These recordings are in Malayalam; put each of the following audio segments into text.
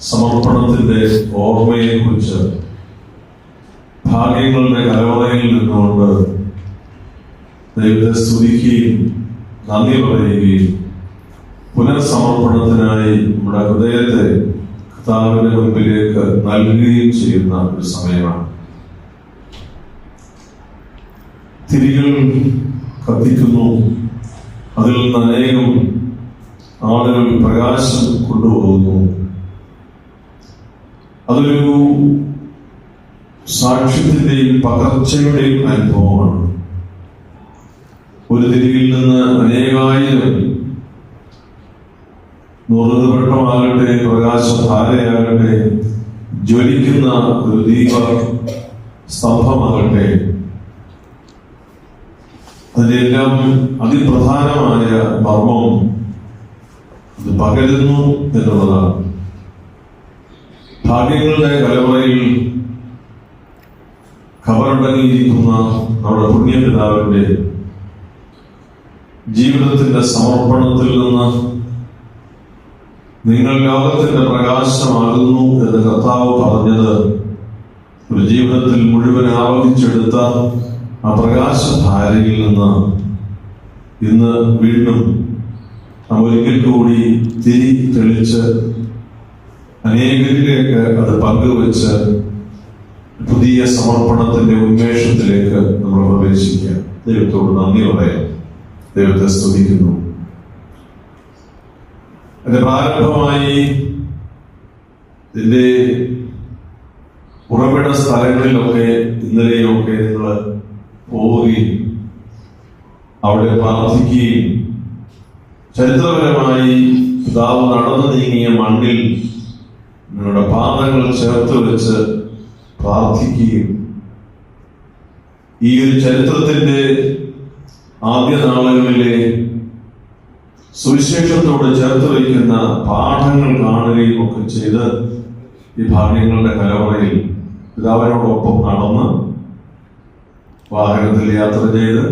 സമർപ്പണത്തിന്റെ ഓർമ്മയെ കുറിച്ച് ഭാഗ്യങ്ങളുടെ കലവറയിൽ നിന്നുകൊണ്ട് ദൈവത്തെ സ്തുതിക്കുകയും നന്ദി പറയുകയും പുനഃസമർപ്പണത്തിനായി നമ്മുടെ ഹൃദയത്തെ കർത്താവിന്റെ മുൻപിലേക്ക് നൽകുകയും ചെയ്യുന്ന ഒരു സമയമാണ്. തിരികൾ കത്തിക്കുന്നു. അതിൽ നിന്ന് അനേകം ആളുകൾ പ്രകാശം കൊണ്ടുപോകുന്നു. അതൊരു സാക്ഷ്യത്തിന്റെയും പകർച്ചയുടെയും അനുഭവമാണ്. ഒരു തിരിവിൽ നിന്ന് അനേകായിരം നുറുതുവട്ടമാകട്ടെ പ്രകാശധാരയാകട്ടെ ജ്വലിക്കുന്ന ഒരു ദീപ സ്തംഭമാകട്ടെ അതിലെല്ലാം അതിപ്രധാനമായ മർമ്മം അത് പകരുന്നു എന്നുള്ളതാണ്. ഭാഗ്യങ്ങളുടെ കലവറയിൽ ഖബറടങ്ങിയിരിക്കുന്ന നമ്മുടെ പുണ്യപിതാവിന്റെ ജീവിതത്തിന്റെ സമർപ്പണത്തിൽ നിന്ന് നിങ്ങൾ ലോകത്തിന്റെ പ്രകാശമാകുന്നു എന്ന് കർത്താവ് പറഞ്ഞത് ഒരു ജീവിതത്തിൽ മുഴുവൻ ആവഹിച്ചെടുത്ത ആ പ്രകാശധാരയിൽ നിന്ന് ഇന്ന് വീണ്ടും നാം ഒരിക്കൽ കൂടി തിരി തെളിച്ച് അനേകരിലേക്ക് അത് പങ്കുവെച്ച് പുതിയ സമർപ്പണത്തിന്റെ ഉന്മേഷത്തിലേക്ക് നമ്മൾ പ്രവേശിക്കാം ദൈവത്തോട് നന്ദി പറയാം. ദൈവത്തെ സ്തുതിക്കുന്നു. അതിന്റെ പ്രാരംഭമായി ഇതിന്റെ ഉറവിട സ്ഥലങ്ങളിലൊക്കെ ഇന്നലെയൊക്കെ നിങ്ങൾ പോവുകയും അവിടെ പ്രാർത്ഥിക്കുകയും ചരിത്രപരമായി പിതാവ് നടന്നു നീങ്ങിയ മണ്ണിൽ നിങ്ങളുടെ പാദങ്ങൾ ചേർത്ത് വെച്ച് പ്രാർത്ഥിക്കുകയും ഈ ഒരു ചരിത്രത്തിന്റെ ആദ്യ നാളുകളിലെ സുവിശേഷത്തോട് ചേർത്ത് വയ്ക്കുന്ന പാഠങ്ങൾ കാണുകയും ഒക്കെ ചെയ്ത് ഈ ഭാഗ്യങ്ങളുടെ കലവറയിൽ പിതാവിനോടൊപ്പം നടന്ന് വാഹനത്തിൽ യാത്ര ചെയ്ത്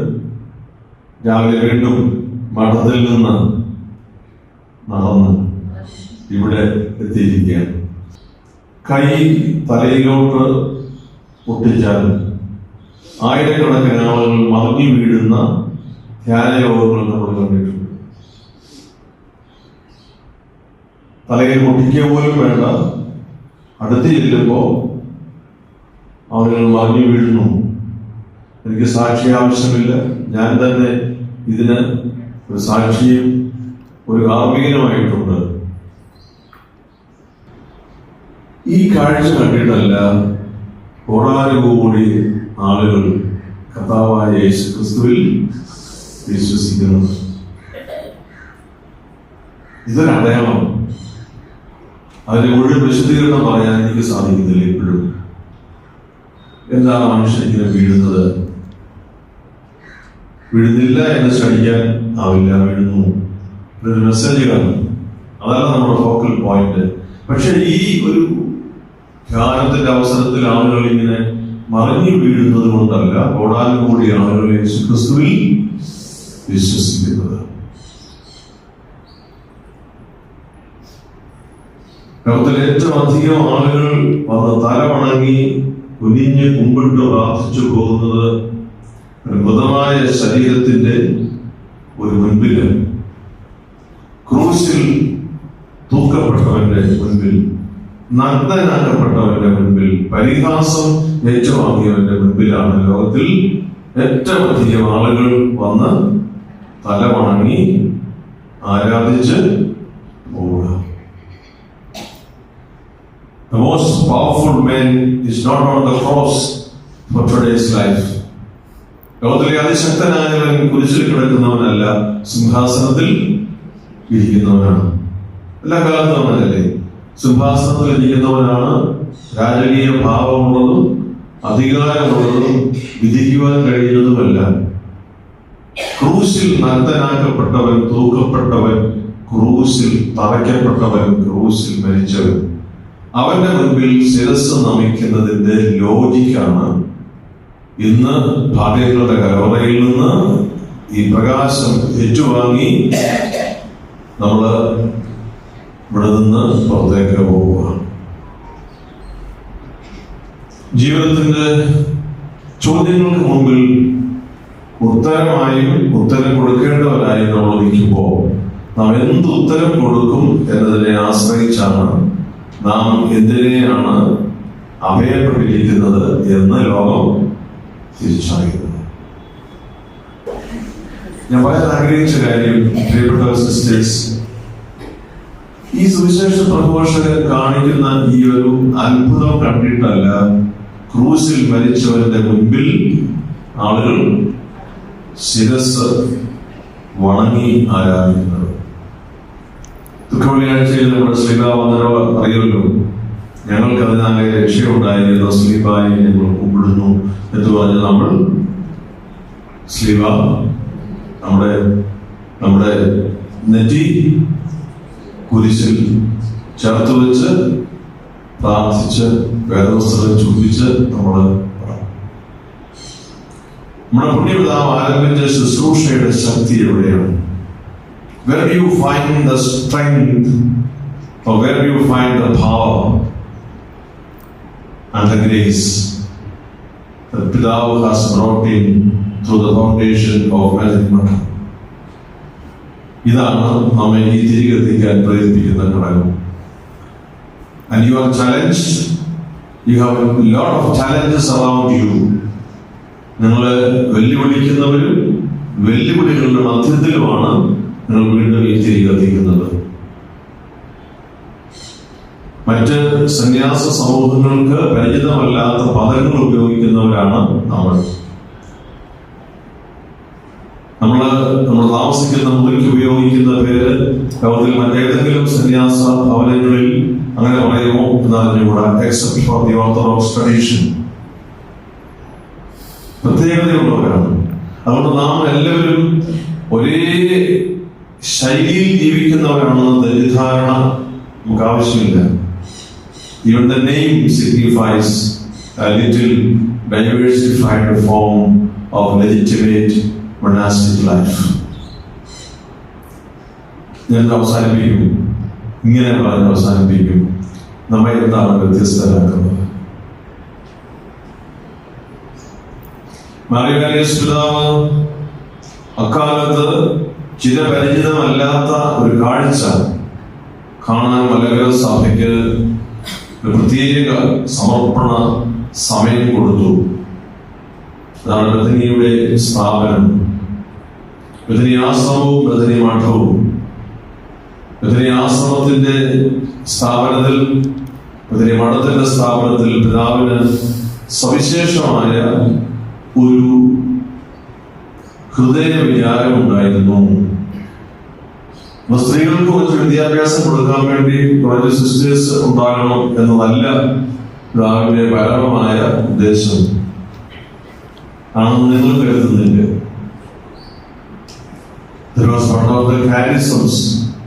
രാവിലെ വീണ്ടും മഠത്തിൽ നിന്ന് നടന്ന് ഇവിടെ എത്തിയിരിക്കുകയാണ്. കൈ തലയിലോട്ട് ഒട്ടിച്ചാൽ ആയിരക്കണക്കിന് ആളുകൾ മറങ്ങി വീഴുന്ന ധ്യാനയോഗങ്ങൾ നമ്മൾ കണ്ടിട്ടുണ്ട്. തലയിൽ ഒട്ടിക്കുക പോലും വേണ്ട. അടുത്ത് ചെല്ലുമ്പോൾ ആളുകൾ മറിഞ്ഞു വീഴുന്നു. എനിക്ക് സാക്ഷി ആവശ്യമില്ല. ഞാൻ തന്നെ ഇതിന് ഒരു സാക്ഷിയും ഒരു കാർമ്മികനുമായിട്ടുണ്ട്. ഈ കാഴ്ച കണ്ടിട്ടല്ല കോടാനുകൂടി ആളുകൾ കർത്താവായ യേശു ക്രിസ്തുവിൽ വിശ്വസിക്കുന്നത്. ഇതൊരു അടയാളം. അതിന് മുഴുവൻ വിശദീകരണം പറയാൻ എനിക്ക് സാധിക്കുന്നില്ല ഇപ്പോഴും. എന്താണ് മനുഷ്യൻ ഇങ്ങനെ വീഴുന്നത്? വീഴുന്നില്ല എന്ന് ശ്രമിക്കാൻ ആവില്ല വീഴുന്നു. മെസ്സേജ് കാണും അതല്ല നമ്മുടെ ഫോക്കൽ പോയിന്റ് പക്ഷെ ഈ ഒരു ധ്യാനത്തിന്റെ അവസരത്തിൽ ആളുകൾ ഇങ്ങനെ മറിഞ്ഞു വീഴുന്നത് കൊണ്ടല്ല ഓടാനുകൂടി ആളുകൾ യേശുക്രിസ്തുവിൽ വിശ്വസിക്കുന്നത്. ലോകത്തിൽ ഏറ്റവും അധികം ആളുകൾ വന്ന് തല വണങ്ങി കുനിഞ്ഞ് കുമ്പിട്ട് പ്രാർത്ഥിച്ചു പോകുന്നത് മൃതമായ ശരീരത്തിന്റെ ഒരു മുൻപിൽ ക്രൂശിൽ തൂക്കപ്പെട്ടവന്റെ മുൻപിൽ നഗ്നനാക്കപ്പെട്ടവന്റെ മുൻപിൽ പരിഹാസം ഏറ്റുവാങ്ങിയവന്റെ മുൻപിലാണ് ലോകത്തിൽ ഏറ്റവും അധികം ആളുകൾ വന്ന് തല വണങ്ങി ആരാധിച്ച് The most powerful man is not on the cross for today's life. ലോകത്തിലെ അതിശക്തനായവൻ കുരിശിൽ കിടക്കുന്നവനല്ല സിംഹാസനത്തിൽ ഇരിക്കുന്നവനാണ്. എല്ലാ കാലത്തും അങ്ങനല്ലേ? സിംഹാസനത്തിൽ ഇരിക്കുന്നവനാണ് രാജകീയ ഭാവമുള്ളതും അധികാരമുള്ളതും വിധിക്കുവാൻ കഴിയുന്നതുമല്ല ക്രൂശിൽ നഗ്നനാക്കപ്പെട്ടവൻ തൂക്കപ്പെട്ടവൻ ക്രൂശിൽ തറയ്ക്കപ്പെട്ടവൻ ക്രൂശിൽ മരിച്ചവൻ. അവന്റെ മുൻപിൽ ശിരസ് നമിക്കുന്നതിന്റെ ലോജിക്കാണ് ഇന്ന് ഭാഗ്യങ്ങളുടെ കലവറയിൽ നിന്ന് ഈ പ്രകാശം ഏറ്റുവാങ്ങി നമ്മൾ ഇവിടെ നിന്ന് പുറത്തേക്ക് പോവുക. ജീവിതത്തിന്റെ ചോദ്യങ്ങൾക്ക് മുമ്പിൽ ഉത്തരമായും ഉത്തരം കൊടുക്കേണ്ടവരായും നമ്മൾ നിൽക്കുമ്പോൾ നാം എന്ത് ഉത്തരം കൊടുക്കും എന്നതിനെ ആശ്രയിച്ചാണ് നാം എന്തിനെയാണ് അഭയപ്പെട്ടിരിക്കുന്നത് എന്ന് ലോകം തിരിച്ചറിയുന്നത്. ഞാൻ പറയാൻ ആഗ്രഹിച്ച കാര്യം പ്രിയപ്പെട്ട സിസ്റ്റേഴ്സ് ഈ സുവിശേഷ പ്രഘോഷകൻ കാണിക്കുന്ന ഈ ഒരു അത്ഭുതം കണ്ടിട്ടല്ല. ക്രൂസിൽ മരിച്ചവരുടെ മുൻപിൽ ആളുകൾ ശിരസ് വണങ്ങി ആരാധിക്കുന്നത്. ദുഃഖവെള്ളിയാഴ്ചയിൽ നമ്മുടെ ശ്രീകാവന്തരോ അറിയുമല്ലോ? ഞങ്ങൾക്ക് അതിനാകെ രക്ഷയുണ്ടായിരുന്നു സ്ലീപായി ഞങ്ങൾ കുമ്പിടുന്നു എന്ന് പറഞ്ഞ് നമ്മൾ സ്ലീബ നമ്മുടെ നമ്മുടെ നെറ്റി കുരിശിൽ ചേർത്ത് വെച്ച് പ്രാർത്ഥിച്ച് വേദവസ്ത്രം ചുംബിച്ച് നമ്മൾ നമ്മുടെ പുണ്യപിതാവ് ആരംഭിച്ച ശുശ്രൂഷയുടെ ശക്തി എവിടെയാണ് Where do you find the strength or where do you find the power and the grace that Pidav has brought in through the foundation of Magic Mata? ഇതാണ് നമ്മെ ഈ തിരികെ എത്തിക്കാൻ പ്രേരിപ്പിക്കുന്ന ഘടകം. And you are challenge you have lot of challenges around you നിങ്ങൾ വെല്ലുവിളിക്കുന്നവരും വെല്ലുവിളികളുടെ മധ്യത്തിലുമാണ് നിങ്ങൾ വീണ്ടും ഈ തിരികെ എത്തിക്കുന്നത് മറ്റ് സന്യാസ സമൂഹങ്ങൾക്ക് പരിചിതമല്ലാത്ത പദങ്ങൾ ഉപയോഗിക്കുന്നവരാണ് നമ്മൾ. നമ്മൾ നമ്മൾ താമസിക്കുന്ന മുറിക്ക് ഉപയോഗിക്കുന്ന പേര് ലോകത്തിൽ മറ്റേതെങ്കിലും സന്യാസ ഭവനങ്ങളിൽ അങ്ങനെ പറയുമോ എന്ന് ഫോർ ദി ഓർത്തഡോക്സ് ട്രഡീഷൻ പ്രത്യേകതയുള്ളവരാണ്. അതുകൊണ്ട് നാം എല്ലാവരും ഒരേ ശൈലിയിൽ ജീവിക്കുന്നവരാണെന്ന് തെറ്റിദ്ധാരണ നമുക്ക് ആവശ്യമില്ല even the name signifies little diversified form of legitimate monastic life. ഞാൻ അവസാനിപ്പിക്കും ഇങ്ങനെ പറഞ്ഞ് അവസാനിപ്പിക്കും നമ്മെ എന്താണ് വ്യത്യസ്തരാക്കുന്നത്? മാറിയാലിയസ് പിതാവ് അക്കാലത്ത് ചിരപരിചിതമല്ലാത്ത ഒരു കാഴ്ച കാണാൻ മലകര സഭയ്ക്ക് ഒരു പ്രത്യേക സമർപ്പണ സമയം കൊടുത്തു. അതാണ് ബദനിയുടെ സ്ഥാപനം. ബദനി ആശ്രമവും ബദനി മഠവും ബദനി ആശ്രമത്തിന്റെ സ്ഥാപനത്തിൽ ബദനി മഠത്തിന്റെ സ്ഥാപനത്തിൽ പിതാവിന് സവിശേഷമായ ഒരു ഹൃദയ വിചാരം ഉണ്ടായിരുന്നു സ്ത്രീകൾക്ക് കുറച്ച് വിദ്യാഭ്യാസം കൊടുക്കാൻ വേണ്ടി കുറച്ച് സിസ്റ്റേഴ്സ് ഉണ്ടാകണം എന്നതല്ല പിതാവിന്റെ പരമമായ ഉദ്ദേശം. ആണെന്ന് നിങ്ങൾ കരുതുന്നില്ല? There was one of the charisms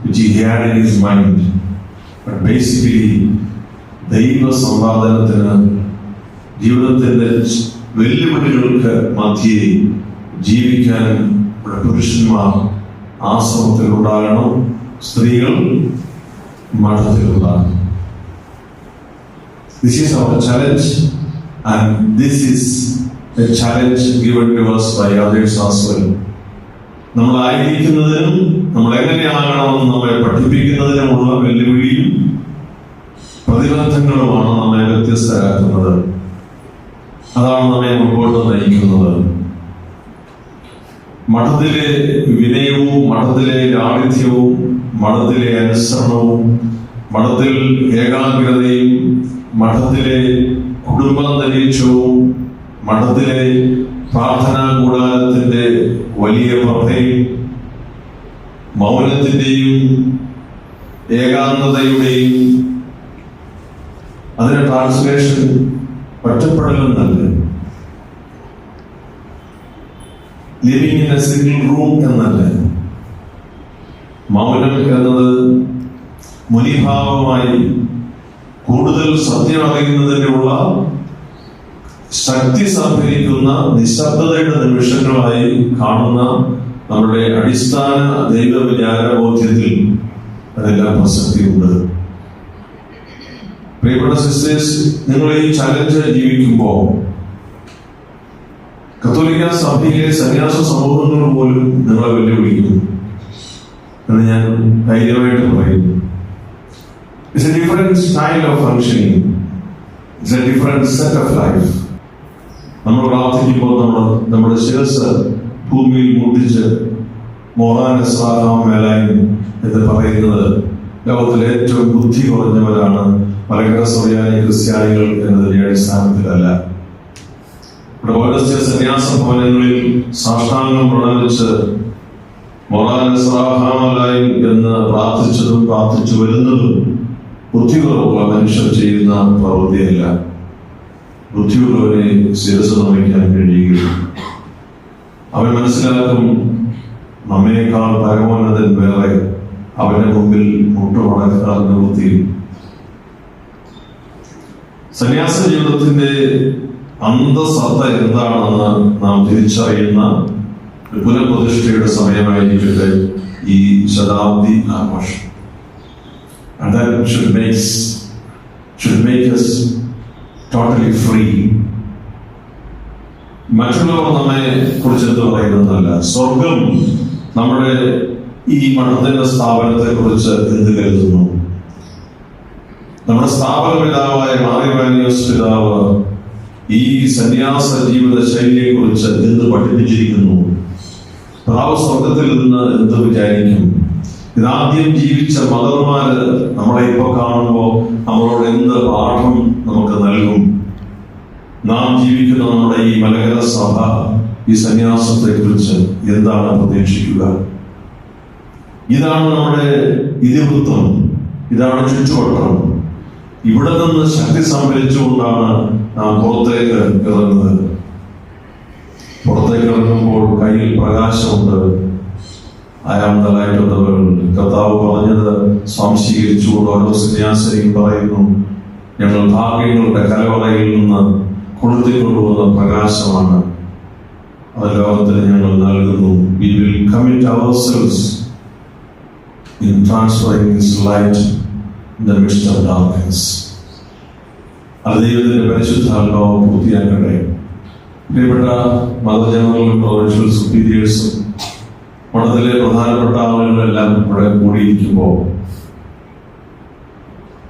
which he had in his mind. But basically, ദൈവ സമ്പാദനത്തിന് ജീവിതത്തിന്റെ വെല്ലുവിളികൾക്ക് മധ്യേ ജീവിക്കാൻ ഇവിടെ പുരുഷന്മാർ ആശ്രമത്തിൽ ഉണ്ടാകണം സ്ത്രീകൾ മഠത്തിലുണ്ടാകണം This is our challenge, and this is a challenge given to us by others as well. നമ്മളായിരിക്കുന്നതിനും നമ്മൾ എങ്ങനെയാകണമെന്ന് നമ്മളെ പഠിപ്പിക്കുന്നതിനുമുള്ള വെല്ലുവിളിയും പ്രതിബന്ധങ്ങളുമാണ് നമ്മെ വ്യത്യസ്തരാക്കുന്നത്. അതാണ് നമ്മെ മുമ്പോട്ട് നയിക്കുന്നത്. മഠത്തിലെ വിനയവും മഠത്തിലെ ലാളിത്യവും മഠത്തിലെ അനുസരണവും മഠത്തിൽ ഏകാഗ്രതയും മഠത്തിലെ കുടുംബാന്തരീക്ഷവും മഠത്തിലെ പ്രാർത്ഥനാ കൂടാരത്തിന്റെ വലിയ പ്രഭയും മൗനത്തിന്റെയും ഏകാന്തതയുടെയും അതിന്റെ ട്രാൻസ്ലേഷൻ ഒറ്റപ്പെടലും ഒറ്റപ്പെടലെന്നല്ല living in a single room എന്നല്ല. മൗനം എന്നത് മുനിഭാവമായി കൂടുതൽ സത്യം അറിയുന്നതിനുള്ള ശക്തി സംഭരിക്കുന്ന നിശബ്ദതയുടെ നിമിഷങ്ങളായി കാണുന്ന നമ്മുടെ അടിസ്ഥാന ദൈവ വിചാര ബോധ്യത്തിൽ അതെല്ലാം പ്രസക്തിയുണ്ട്. പ്രിയപ്പെട്ട സിസ്റ്റേഴ്സ് നിങ്ങൾ ഈ ചലഞ്ച് ജീവിക്കുമ്പോൾ കത്തോലിക്ക സഭയിലെ സന്യാസ സമൂഹങ്ങൾ പോലും നിങ്ങളെ വെല്ലുവിളിക്കുന്നു എന്ന് ഞാൻ ധൈര്യമായിട്ട് പറയുന്നു. It's a different style of functioning it's a different set of life നമ്മൾ പ്രാർത്ഥിക്കുമ്പോൾ നമ്മൾ നമ്മുടെ ശിരസ് ഭൂമിയിൽ മുട്ടിച്ച് മോഹാന സ്വാഹാം മേലായും എന്ന് പറയുന്നത് ലോകത്തിലെ ഏറ്റവും ബുദ്ധി കുറഞ്ഞവരാണ് മലങ്കര സൗര്യാനി ക്രിസ്ത്യാനികൾ എന്നതിന്റെ അടിസ്ഥാനത്തിലല്ല. പൗരസ്ത്യ സന്യാസ ഭവനങ്ങളിൽ സാഷ്ടാംഗം പ്രണവിച്ച് മോഹാന സ്വാഹാമലായും എന്ന് പ്രാർത്ഥിച്ചതും പ്രാർത്ഥിച്ചു വരുന്നതും ബുദ്ധി കുറവുള്ള മനുഷ്യർ ചെയ്യുന്ന പ്രവൃത്തിയല്ല. ബുദ്ധിയുള്ളവരെ ശിരസ് നമിക്കാൻ കഴിയുകയും അവൻ മനസ്സിലാക്കും നമ്മേക്കാൾ പരമോന്നതൻ വേറെ അവന്റെ മുമ്പിൽ മുട്ടുമടക്കാൻ നിവൃത്തി സന്യാസ ജീവിതത്തിന്റെ അന്തസത്ത എന്താണെന്ന് നാം തിരിച്ചറിയുന്ന പുനഃപ്രതിഷ്ഠയുടെ സമയമായിരിക്കട്ടെ ഈ ശതാബ്ദി ആഘോഷം. Totally ഫ്രീ മറ്റുള്ളവർ നമ്മെ കുറിച്ച് എന്ത് പറയുന്നതല്ല സ്വർഗം നമ്മുടെ ഈ മഠത്തിന്റെ സ്ഥാപനത്തെ കുറിച്ച് എന്ത് കരുതുന്നു? നമ്മുടെ സ്ഥാപന പിതാവായ മാറിവാനിയോസ് പിതാവ് ഈ സന്യാസ ജീവിത ശൈലിയെ കുറിച്ച് എന്ത് പഠിപ്പിച്ചിരിക്കുന്നു? പിതാവ് സ്വർഗത്തിൽ നിന്ന് എന്ത് വിചാരിക്കും? ഇതാദ്യം ജീവിച്ച മദർമാര് നമ്മളെ ഇപ്പൊ കാണുമ്പോൾ നമ്മളോട് എന്ത് പാഠം നമുക്ക് നൽകും? നാം ജീവിക്കുന്ന നമ്മുടെ ഈ മലകര സഭ ഈ സന്യാസത്തെ കുറിച്ച് എന്താണ് പ്രതീക്ഷിക്കുക? ഇതാണ് നമ്മുടെ ഇതിവൃത്തം ഇതാണ് ചുറ്റുവട്ടം. ഇവിടെ നിന്ന് ശക്തി സംഭരിച്ചുകൊണ്ടാണ് നാം പുറത്തേക്ക് ഇറങ്ങുന്നത്. പുറത്തേക്ക് ഇറങ്ങുമ്പോൾ കയ്യിൽ പ്രകാശമുണ്ട്. ആയാമതലായിട്ടുള്ളവർ കർത്താവ് പറഞ്ഞത് സ്വാംശീകരിച്ചുകൊണ്ട് ഓരോ സന്യാസിനിയും പറയുന്നു ഞങ്ങൾ ഭാഗ്യങ്ങളുടെ കലവറയിൽ നിന്ന് കൊളുത്തിക്കൊണ്ടുപോകുന്ന പ്രകാശമാണ്. അത് ലോകത്തിന് ഞങ്ങൾ നൽകുന്നു. വി ദൈവത്തിന്റെ പരിശുദ്ധാത്മാവ് പൂർത്തിയാക്കട്ടെ. പ്രിയപ്പെട്ട മതജനങ്ങളും പ്രൊവിൻഷ്യൽ സുപ്പീരിയേഴ്സും മഠത്തിലെ പ്രധാനപ്പെട്ട ആളുകളെല്ലാം ഇവിടെ കൂടിയിരിക്കുമ്പോൾ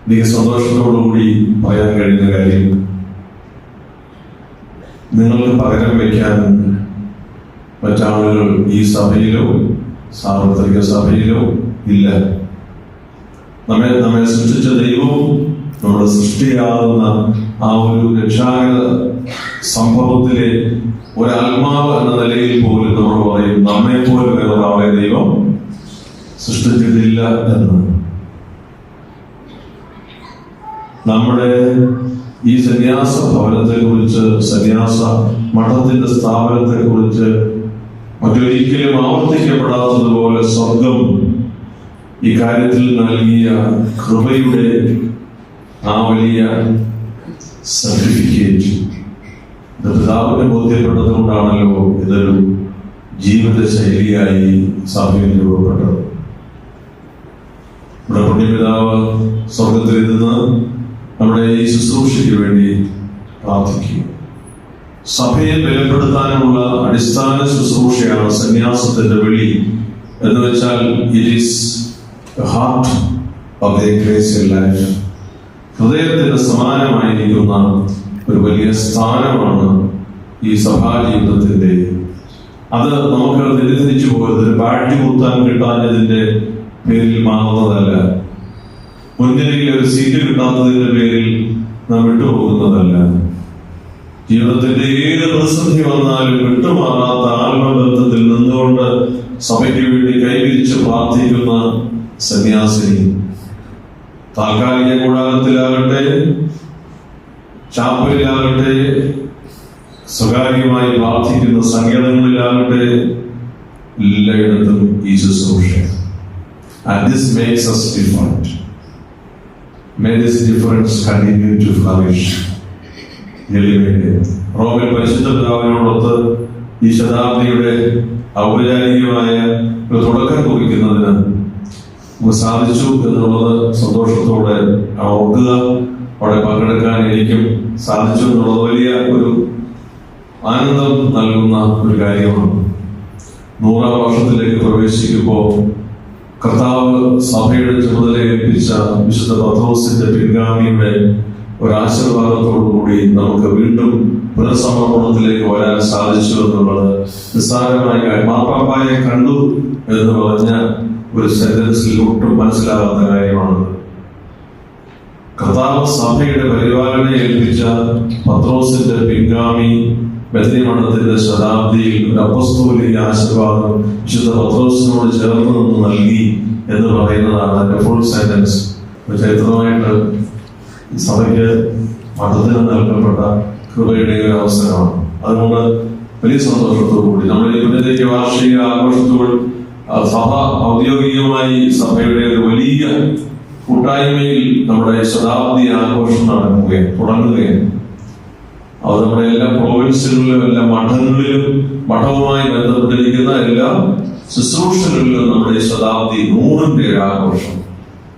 നീ സന്തോഷത്തോടുകൂടി പറയാൻ കഴിയുന്ന കാര്യം നിങ്ങൾക്ക് പകരം വയ്ക്കാൻ മറ്റാളുകൾ ഈ സഭയിലോ സാർവത്രിക സഭയിലോ ഇല്ല. നമ്മെ നമ്മെ സൃഷ്ടിച്ച ദൈവവും നമ്മുടെ സൃഷ്ടിയാകുന്ന ആ ഒരു രക്ഷാകര സംഭവത്തിലെ ഒരാത്മാവ് എന്ന നിലയിൽ പോലും നമ്മൾ പറയും നമ്മെ പോലെ വേറൊരാളെ ദൈവം സൃഷ്ടിച്ചിട്ടില്ല എന്ന്. നമ്മുടെ ഈ സന്യാസ ഭവനത്തെ കുറിച്ച് സന്യാസ മഠത്തിന്റെ സ്ഥാപനത്തെ കുറിച്ച് മറ്റൊരിക്കലും ആവർത്തിക്കപ്പെടാത്തതുപോലെ സ്വർഗം ഈ കാര്യത്തിൽ നൽകിയ കൃപയുടെ ആ വലിയ സർട്ടിഫിക്കറ്റ് പിതാവിനെ ബോധ്യപ്പെട്ടതുകൊണ്ടാണല്ലോ ഇതൊരു ജീവിത ശൈലിയായി സഭയിൽ രൂപപ്പെട്ടത്. നമ്മുടെ പുണ്യപിതാവ് സ്വർഗത്തിലിരുന്ന് നമ്മുടെ ഈ ശുശ്രൂഷയ്ക്ക് വേണ്ടി പ്രാർത്ഥിക്കുക സഭയെ ബലപ്പെടുത്താനുള്ള അടിസ്ഥാന ശുശ്രൂഷയാണ് സന്യാസത്തിന്റെ വിളി എന്ന് വെച്ചാൽ it is heart of the life ഹൃദയത്തിന് സമാനമായിരിക്കുന്ന ഒരു വലിയ സ്ഥാനമാണ് ഈ സഭാ ജീവിതത്തിന്റെ അത് നമുക്ക് തെറ്റിദ്ധരിച്ചു പോകരുത് ബാറ്റി കൂത്താൻ കിട്ടാഞ്ഞതിന്റെ പേരിൽ മാറുന്നതല്ല മുൻനിരയിൽ ഒരു സീറ്റ് കിട്ടാത്തതിന്റെ പേരിൽ നാം വിട്ടുപോകുന്നതല്ല. ജീവിതത്തിന്റെ ഏത് പ്രതിസന്ധി വന്നാലും വിട്ടുമാറാത്ത ആത്മബന്ധത്തിൽ നിന്നുകൊണ്ട് സഭയ്ക്ക് വേണ്ടി കൈവിരിച്ച് പ്രാർത്ഥിക്കുന്ന സന്യാസിനി താൽക്കാലിക കൂടാരത്തിലാകട്ടെ ചാപ്പലിലാകട്ടെ സ്വകാര്യമായി പ്രാർത്ഥിക്കുന്ന സങ്കേതങ്ങളിലാകട്ടെ എല്ലായിടത്തും ഈ ശുശ്രൂഷ And this makes us different. May this difference continue to flourish. റോമിൽ പരിശുദ്ധ ഈ ശതാബ്ദിയുടെ ഔപചാരികമായ തുടക്കം കുറിക്കുന്നതിന് സാധിച്ചു എന്നുള്ളത് സന്തോഷത്തോടെ ഓർക്കുക. അവിടെ പങ്കെടുക്കാൻ എനിക്കും സാധിച്ചു എന്നുള്ളത് വലിയ ഒരു ആനന്ദം നൽകുന്ന ഒരു കാര്യമാണ്. നൂറാം വർഷത്തിലേക്ക് പ്രവേശിക്കുമ്പോൾ കർത്താവ് സഭയുടെ ചുമതല ഏൽപ്പിച്ച വിശുദ്ധ പത്രോസിന്റെ പിൻഗാമിയുടെ ഒരു ആശീർവാദത്തോടു കൂടി നമുക്ക് വീണ്ടും പുനഃസമർപ്പണത്തിലേക്ക് വരാൻ സാധിച്ചു എന്നുള്ളത് നിസ്സാരമായ മാപ്പാപ്പായെ കണ്ടു എന്ന് പറഞ്ഞ ഒരു സെന്റൻസിൽ ഒട്ടും മനസ്സിലാവാത്ത കാര്യമാണ്. കർത്താവ് സഭയുടെ പരിപാലന ഏൽപ്പിച്ച പത്രോസിന്റെ പിൻഗാമി ബദ്രിമഠത്തിന്റെ ശതാബ്ദിയിൽ ഒരു അപ്പസ്തോലിക ആശീർവാദം വിശുദ്ധ പത്രോസിനോട് ചേർന്ന് നിന്ന് നൽകി എന്ന് പറയുന്നതാണ് അതിന്റെ ഫുൾ സെന്റൻസ് ചരിത്രമായിട്ട് സഭയ്ക്ക് മതത്തിന് നൽകപ്പെട്ട കൃപയുടെ ഒരു അവസരമാണ്. അതുകൊണ്ട് വലിയ സന്തോഷത്തോടു കൂടി നമ്മുടെ പുനരേക്ക് വാർഷിക ആഘോഷത്തോട് സഭ ഔദ്യോഗികമായി സഭയുടെ ഒരു വലിയ കൂട്ടായ്മയിൽ നമ്മുടെ ശതാബ്ദി ആഘോഷം നടക്കുകയാണ് തുടങ്ങുകയാണ് അത് നമ്മുടെ എല്ലാ പ്രോവിൻസുകളിലും എല്ലാ മഠങ്ങളിലും മഠവുമായി ബന്ധപ്പെട്ടിരിക്കുന്ന എല്ലാ ശുശ്രൂഷകളിലും നമ്മുടെ ശതാബ്ദി നൂറിന്റെ ഒരു ആഘോഷം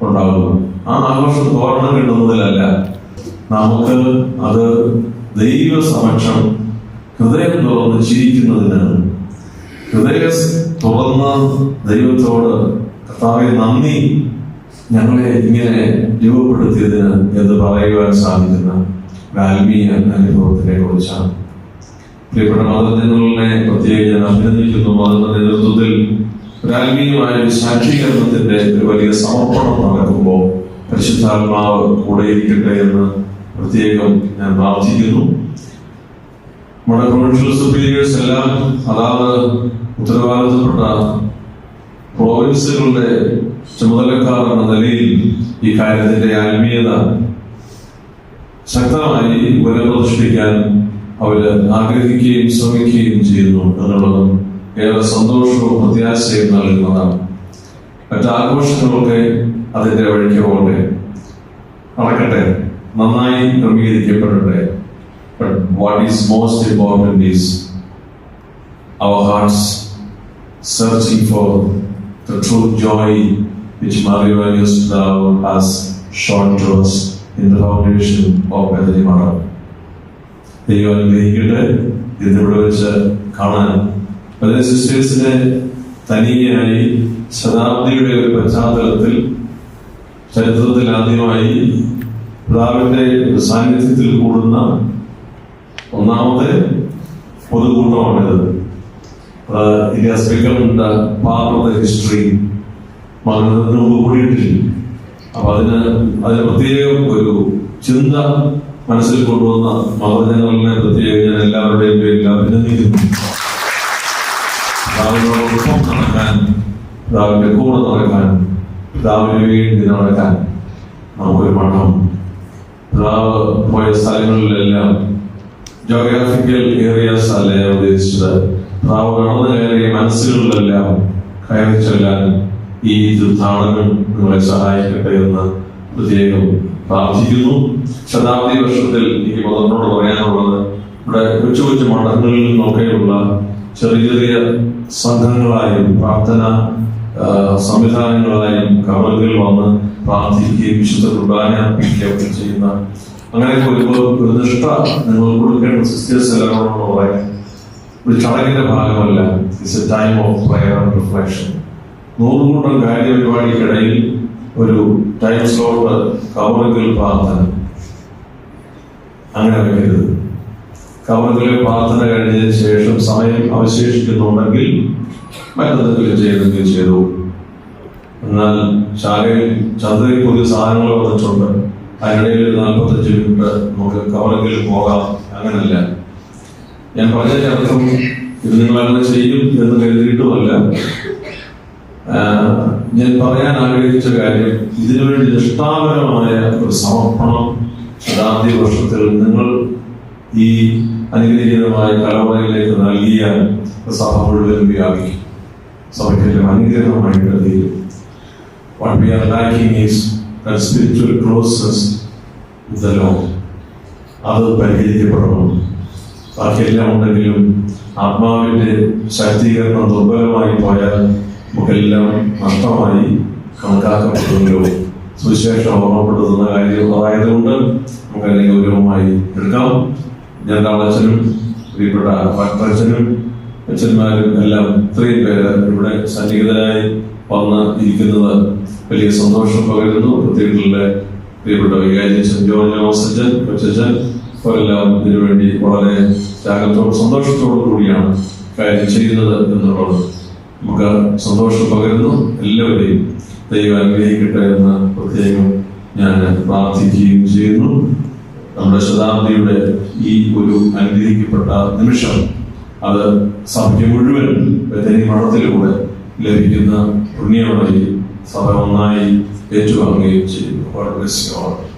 ഉണ്ടാകുന്നു. ആ ആഘോഷം തോരണം കിട്ടുന്നതിലല്ല നമുക്ക് അത് ദൈവ സമക്ഷം ഹൃദയം തുറന്ന് ചിരിക്കുന്നതിനാണ്. ഹൃദയം തുറന്ന് ദൈവത്തോട് കർത്താവെ നന്ദി. ഞങ്ങളെ ഇങ്ങനെ രൂപപ്പെടുത്തിയതിന് എന്ന് പറയുവാൻ സാധിക്കുന്ന ആത്മീയ അനുഭവത്തിനെ കുറിച്ചാണ് പ്രിയപ്പെട്ട മതജനങ്ങളെ പ്രത്യേകം ഞാൻ അഭിനന്ദിക്കുന്നു. മതത്തിന്റെ നേതൃത്വത്തിൽ ഒരു ആത്മീയമായ ഒരു ശാക്തീകരണത്തിന്റെ ഒരു വലിയ സമർപ്പണം നടക്കുമ്പോൾ പരിശുദ്ധാത്മാവ് കൂടെ ഇരിക്കട്ടെ എന്ന് പ്രത്യേകം ഞാൻ പ്രാർത്ഥിക്കുന്നു. നമ്മുടെ പ്രൊവിൻഷ്യൽ സുപ്പീരിയേഴ്സ് എല്ലാം അതാത് ഉത്തരവാദിത്തപ്പെട്ട പ്രോവിൻസുകളുടെ ചുമതലക്കാർ എന്ന നിലയിൽ ഈ കാര്യത്തിന്റെ ആത്മീയത ശക്തമായി പുനഃപ്രതിഷ്ഠിക്കാൻ അവർ ആഗ്രഹിക്കുകയും ശ്രമിക്കുകയും ചെയ്യുന്നു എന്നുള്ളതും ഏറെ സന്തോഷവും പ്രത്യാശയും നൽകുന്നതാണ്. മറ്റാഘോഷങ്ങളൊക്കെ അതിന്റെ വഴിക്ക് പോകട്ടെ. നടക്കട്ടെ. നന്നായി ക്രമീകരിക്കപ്പെടട്ടെ. But what is most important is our hearts searching for the true joy which Mario August now has shown to us in the foundation of Bethany Mara. ദൈവം അനുഗ്രഹിക്കട്ടെ ഇന്നിവിടെ വെച്ച് കാണാൻ പതിനെ സിസ്റ്റേഴ്സിനെ തനിയായി ശതാബ്ദിയുടെ ഒരു പശ്ചാത്തലത്തിൽ ചരിത്രത്തിൽ ആദ്യമായി പിതാവിന്റെ ഒരു സാന്നിധ്യത്തിൽ കൂടുന്ന ഒന്നാമത്തെ പൊതുകൂട്ടമാണിത്. It has become part of the history മുമ്പ് കൂടിയിട്ടില്ല. അപ്പൊ അതിന് അതിന് പ്രത്യേകം ഒരു ചിന്ത മനസ്സിൽ കൊണ്ടുവന്ന മതജനങ്ങളെ പ്രത്യേകം ഞാൻ എല്ലാവരുടെയും പേരിൽ അഭിനന്ദിക്കുന്നു. പിതാവിനോടൊപ്പം നടക്കാൻ പിതാവിന്റെ കൂടെ നടക്കാൻ പിതാവിന് വേണ്ടി നടക്കാൻ നമുക്കൊരു മഠം. പിതാവ് പോയ സ്ഥലങ്ങളിലെല്ലാം ജോഗ്രാഫിക്കൽ ഏരിയാസ് അല്ല ഞാൻ ഉദ്ദേശിച്ചത് നാം കടന്നു കയറിയ മനസ്സുകളിലെല്ലാം കയറി ചെല്ലാൻ ഈ തീർത്ഥാടനം നിങ്ങളെ സഹായിക്കട്ടെ എന്ന് പ്രത്യേകം പ്രാർത്ഥിക്കുന്നു. ശതാബ്ദി വർഷത്തിൽ എനിക്ക് മതത്തിനോട് പറയാനുള്ളത് ഇവിടെ കൊച്ചു കൊച്ചു മഠങ്ങളിൽ നിന്നൊക്കെയുള്ള ചെറിയ ചെറിയ സംഘങ്ങളായും പ്രാർത്ഥന സംവിധാനങ്ങളായും കവറുകൾ വന്ന് പ്രാർത്ഥിക്കുകയും വിശുദ്ധ കുർബാന അർപ്പിക്കുകയും ചെയ്യുന്ന അങ്ങനെ വരുമ്പോൾ ഒരു നിഷ്ഠ നിങ്ങൾ കൊടുക്കേണ്ട സിസ്റ്റേഴ്സ് എല്ലാവരോടും പറയും. ഒരു ചടങ്ങിന്റെ ഭാഗമല്ല. It's a time of prayer and reflection നൂറുകൂട്ടം കാര്യപരിപാടിക്കിടയിൽ ഒരു ടൈം സ്ലോട്ട് കവറുകൾ പ്രാർത്ഥന. അങ്ങനെ വെക്കരുത് കവറുകളിൽ പ്രാർത്ഥന കഴിഞ്ഞതിന് ശേഷം സമയം അവശേഷിക്കുന്നുണ്ടെങ്കിൽ മറ്റെന്തെങ്കിലും ചെയ്തെങ്കിലും ചെയ്തു എന്നാൽ ശാലയിൽ ചന്തയിൽ പുതിയ സാധനങ്ങൾ വന്നിട്ടുണ്ട്. അതിനിടയിൽ ഒരു നാൽപ്പത്തഞ്ച് മിനിറ്റ് നമുക്ക് കവറെങ്കിലും പോകാം. അങ്ങനല്ല. ഞാൻ പറഞ്ഞതിന്റെ അർത്ഥം ഇത് നിങ്ങൾ അങ്ങനെ ചെയ്യും എന്ന് കരുതിയിട്ടുമല്ല. ഞാൻ പറയാൻ ആഗ്രഹിച്ച കാര്യം ഇതിനുവേണ്ടി നിഷ്ഠാപരമായ ഒരു സമർപ്പണം ശതാബ്ദി വർഷത്തിൽ നിങ്ങൾ ഈ അനുഗ്രഹീതമായ തലമുറയിലേക്ക് നൽകിയാൽ സഭ മുഴുവൻ വ്യാപിക്കും. സഭയ്ക്കെല്ലാം അനുഗ്രഹമായിട്ട് തീരും. What we are lacking is that spiritual closeness with the Lord. അത് പരിഹരിക്കപ്പെടണം ബാക്കിയെല്ലാം ഉണ്ടെങ്കിലും ആത്മാവിന്റെ ശാക്തീകരണം ദുർബലമായി പോയാൽ നമുക്കെല്ലാം നഷ്ടമായി കണക്കാക്കപ്പെടുമല്ലോ സുവിശേഷം ഓർമ്മപ്പെടുത്തുന്ന കാര്യം അതായതുകൊണ്ട് നമുക്ക് അതിനെ ഗൗരവമായി എടുക്കാം ഞാൻ അച്ഛനും പ്രിയപ്പെട്ട ഭക്തച്ഛനും അച്ഛന്മാരും എല്ലാം ഇത്രയും പേര് ഇവിടെ സന്നിഹിതരായി വന്ന് ഇരിക്കുന്നത് വലിയ സന്തോഷം പകരുന്നു. പ്രത്യേകിച്ചുള്ള പ്രിയപ്പെട്ട വികാരി അച്ഛൻ ജോൺ ജോസ് അച്ഛൻ കൊച്ചച്ഛൻ അവരെല്ലാം ഇതിനുവേണ്ടി വളരെ ത്യാഗത്തോടും സന്തോഷത്തോടും കൂടിയാണ് കാര്യം ചെയ്യുന്നത് എന്നുള്ളത് നമുക്ക് സന്തോഷം പകരുന്നു. എല്ലാവരെയും ദൈവം അനുഗ്രഹിക്കട്ടെ എന്ന് പ്രത്യേകം ഞാൻ പ്രാർത്ഥിക്കുകയും ചെയ്യുന്നു. നമ്മുടെ ശതാബ്ദിയുടെ ഈ ഒരു അനുഗ്രഹിക്കപ്പെട്ട നിമിഷം അത് സഭയ്ക്ക് മുഴുവൻ മഠത്തിലൂടെ ലഭിക്കുന്ന പുണ്യമായി സഭ ഒന്നായി ഏറ്റുവാങ്ങുകയും ചെയ്യുന്നു.